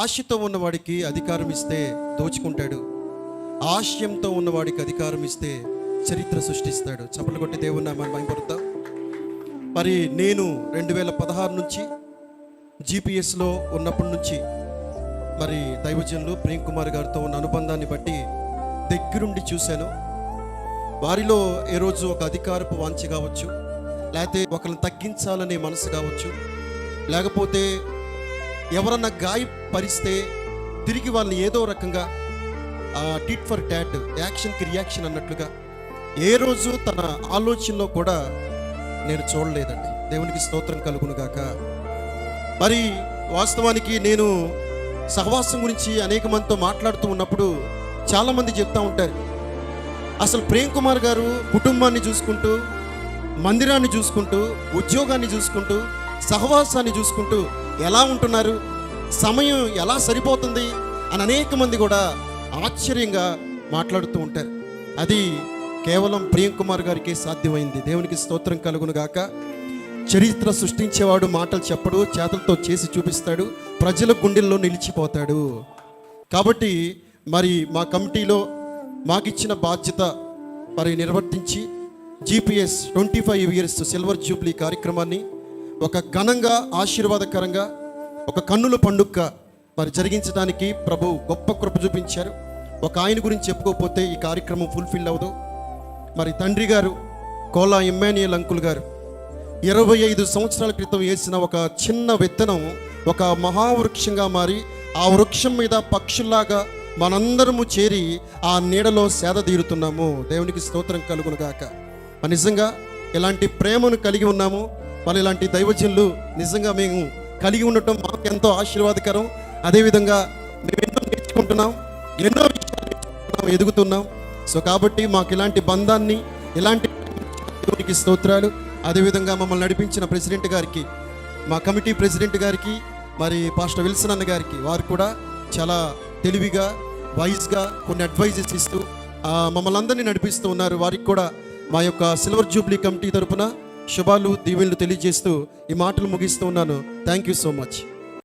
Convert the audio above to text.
ఆశతో ఉన్నవాడికి అధికారం ఇస్తే దోచుకుంటాడు. ఆశయంతో ఉన్నవాడికి అధికారం ఇస్తే చరిత్ర సృష్టిస్తాడు. చప్పలు కొట్టి దేవుని నామాన్ని భయపడతాం మరి నేను రెండు వేల పదహారు నుంచి జీపీఎస్లో ఉన్నప్పటి నుంచి మరి దైవజనులు ప్రేమ్ కుమార్ గారితో ఉన్న అనుబంధాన్ని బట్టి దగ్గరుండి చూశాను. వారిలో ఏ రోజు ఒక అధికారపు వాంఛ కావచ్చు లేకపోతే ఒకరిని తగ్గించాలనే మనసు కావచ్చు లేకపోతే ఎవరన్నా గాయ పరిస్తే తిరిగి వాళ్ళని ఏదో రకంగా టిట్ ఫర్ ట్యాట్ యాక్షన్కి రియాక్షన్ అన్నట్లుగా ఏ రోజు తన ఆలోచనలో కూడా నేను చూడలేదండి. దేవునికి స్తోత్రం కలుగును గాక. మరి వాస్తవానికి నేను సహవాసం గురించి అనేక మందితో మాట్లాడుతూ ఉన్నప్పుడు చాలామంది చెప్తూ ఉంటారు. అసలు ప్రేమ్ కుమార్ గారు కుటుంబాన్ని చూసుకుంటూ మందిరాన్ని చూసుకుంటూ ఉద్యోగాన్ని చూసుకుంటూ సహవాసాన్ని చూసుకుంటూ ఎలా ఉంటున్నారు? సమయం ఎలా సరిపోతుంది అని అనేక మంది కూడా ఆశ్చర్యంగా మాట్లాడుతూ ఉంటారు. అది కేవలం ప్రియం కుమార్ గారికి సాధ్యమైంది. దేవునికి స్తోత్రం కలుగును గాక. చరిత్ర సృష్టించేవాడు మాటలు చెప్పడు చేతలతో చేసి చూపిస్తాడు ప్రజల గుండెల్లో నిలిచిపోతాడు. కాబట్టి మరి మా కమిటీలో మాకిచ్చిన బాధ్యత మరి నిర్వర్తించి GPS twenty five years silver jubilee కార్యక్రమాన్ని ఒక ఘనంగా ఆశీర్వాదకరంగా ఒక కన్నుల పండుగ మరి జరిగించడానికి ప్రభు గొప్ప కృప చూపించారు. ఒక ఆయన గురించి చెప్పుకోకపోతే ఈ కార్యక్రమం ఫుల్ఫిల్ అవ్వదు. మరి తండ్రి గారు కోలా ఇమ్మానియల్ అంకుల్ గారు ఇరవై ఐదు సంవత్సరాల క్రితం వేసిన ఒక చిన్న విత్తనం ఒక మహావృక్షంగా మారి ఆ వృక్షం మీద పక్షుల్లాగా మనందరము చేరి ఆ నీడలో సేద తీరుతున్నాము. దేవునికి స్తోత్రం కలుగును గాక. నిజంగా ఇలాంటి ప్రేమను కలిగి ఉన్నాము? మరి ఇలాంటి దైవజనులు నిజంగా మేము కలిగి ఉండటం మాకు ఎంతో ఆశీర్వాదకరం. అదేవిధంగా మేము ఎన్నో నేర్చుకుంటున్నాం ఎన్నో విషయాలు నేర్చుకుంటున్నాం ఎదుగుతున్నాం. సో కాబట్టి మాకు ఇలాంటి బంధాన్ని ఇలాంటి దేవునికి స్తోత్రాలు. అదేవిధంగా మమ్మల్ని నడిపించిన ప్రెసిడెంట్ గారికి మా కమిటీ ప్రెసిడెంట్ గారికి మరి పాస్టర్ విల్సన్ అన్న గారికి వారు కూడా చాలా తెలివిగా వైజ్గా కొన్ని అడ్వైజెస్ ఇస్తూ మమ్మల్ని అందరినీ నడిపిస్తూ ఉన్నారు. వారికి కూడా మా యొక్క సిల్వర్ జూబ్లీ కమిటీ తరపున శుభాలు దీవెనలు తెలియజేస్తూ ఈ మాటలు ముగిస్తూ ఉన్నాను. Thank you so much